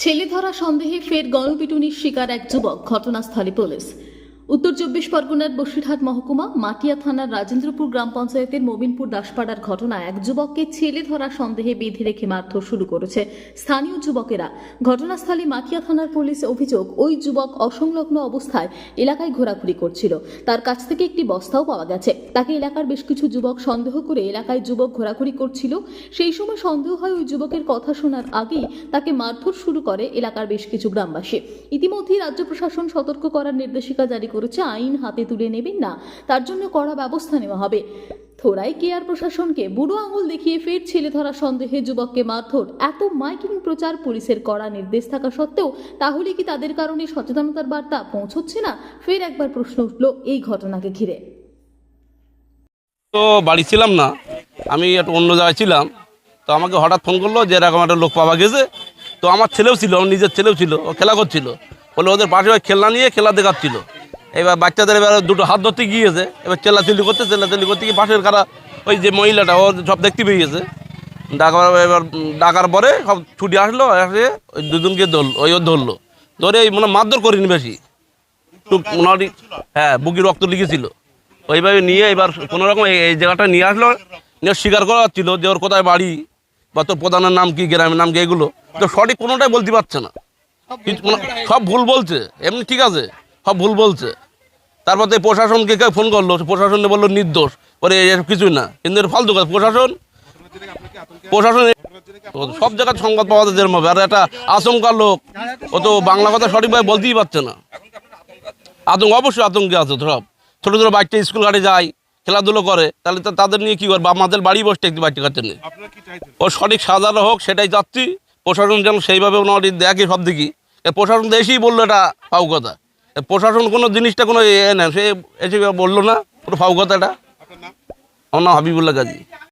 ছেলে ধরা সন্দেহে ফের গণপিটুনির শিকার এক যুবক। ঘটনাস্থলে পুলিশ। উত্তর চব্বিশ পরগনার বসিরহাট মহকুমা, মাটিয়া থানার রাজেন্দ্রপুর গ্রাম পঞ্চায়েতের মোবিনপুর দাসপাড়ার ঘটনায় এক যুবককে ছেলে ধরা সন্দেহে বেঁধে রেখে মারধর শুরু করেছে স্থানীয় যুবকেরা। ঘটনাস্থলে মাটিয়া থানার পুলিশ অভিযোগ, ওই যুবক অসংলগ্ন অবস্থায় এলাকায় ঘোরাঘুরি করছিল। তার কাছ থেকে একটি বস্তাও পাওয়া গেছে। তাকে এলাকার বেশ কিছু যুবক সন্দেহ করে এলাকায় যুবক ঘোরাঘুরি করছিল। সেই সময় সন্দেহ হয় ওই যুবকের কথা শোনার আগেই তাকে মারধর শুরু করে এলাকার বেশ কিছু গ্রামবাসী। ইতিমধ্যেই রাজ্য প্রশাসন সতর্ক করার নির্দেশিকা জারি করেছে, আইন হাতে তুলে নেবেন না। তার জন্য কড়া ব্যবস্থা নেওয়া হবে। থোড়াই কেয়ার প্রশাসনকে বুড়ো আঙুল দেখিয়ে ফের ছেলে ধরা সন্দেহে যুবককে মারধর। এত মাইকিং প্রচার পুলিশের কড়া নির্দেশ থাকা সত্ত্বেও তাহলে কি তাদের কারণে সচেতনতার বার্তা পৌঁছচ্ছে না? ফের একবার প্রশ্ন উঠল এই ঘটনাকে ঘিরে। তো বাড়ি ছিলাম না, আমি একটু অন্য জায়গায় ছিলাম, তো আমাকে হঠাৎ ফোন করল যে এরকম একটা লোক পাওয়া গেছে। তো আমার ছেলেও ছিল, আমার নিজের ছেলেও ছিল, ও খেলা করছিল। বলে ওদের পাশে খেলনা নিয়ে খেলা দেখাচ্ছিল। এবার বাচ্চাদের এবার দুটো হাত ধরতে গিয়েছে এবার চেল্লাচিল্লি করতে চেল্লাচিল্লি করতে গিয়ে পাশের কারা ওই যে মহিলাটা ও সব দেখতে পেয়ে গেছে। ডাকার এবার ডাকার পরে সব ছুটি আসলো এসে ওই দুজনকে ধরলো ওই ধরলো। ধরে এই মানে মারধর করিনি বেশি। হ্যাঁ বুকি রক্ত লিখেছিল। ওইভাবে নিয়ে এবার কোনো রকম এই- এই জায়গাটা নিয়ে আসলো নিয়ে স্বীকার করা হচ্ছিল যে ওর কোথায় বাড়ি বা তোর প্রধানের নাম কি গ্রামের নাম কি এগুলো। তো সঠিক কোনোটাই বলতে পারছে না। সব ভুল বলছে। এমনি ঠিক আছে। সব ভুল বলছে। তারপর তো এই প্রশাসনকে কেউ ফোন করল প্রশাসন বলল নির্দোষ। পরে এসব কিছুই না। কিন্তু ফালতু কাজ প্রশাসন প্রশাসন সব জায়গায় সংবাদ পাওয়া যায় যেরকম আর একটা আচমকা লোক। ও তো বাংলা কথা সঠিকভাবে বলতেই পারছে না। আতঙ্ক অবশ্যই আতঙ্কে আছে সব। ছোটো ছোটো বাচ্চা স্কুল ঘাটে যায় খেলাধুলো করে। তাহলে তো তাদের নিয়ে কী করবে? আমাদের বাড়ি বসতে একটি বাচ্চা কাচ্চা নিয়ে। ও সঠিক সাজানো হোক সেটাই চাচ্ছি। প্রশাসন যেন সেইভাবে ওনার দেখে সব দিকে প্রশাসন এসেই বলল এটা ফাউ কথা। প্রশাসন কোনো জিনিসটা কোনো এ না সে এসে বলল না পুরো ফাউ কথাটা। আমার নাম হাবিবুল্লাহ গাজী।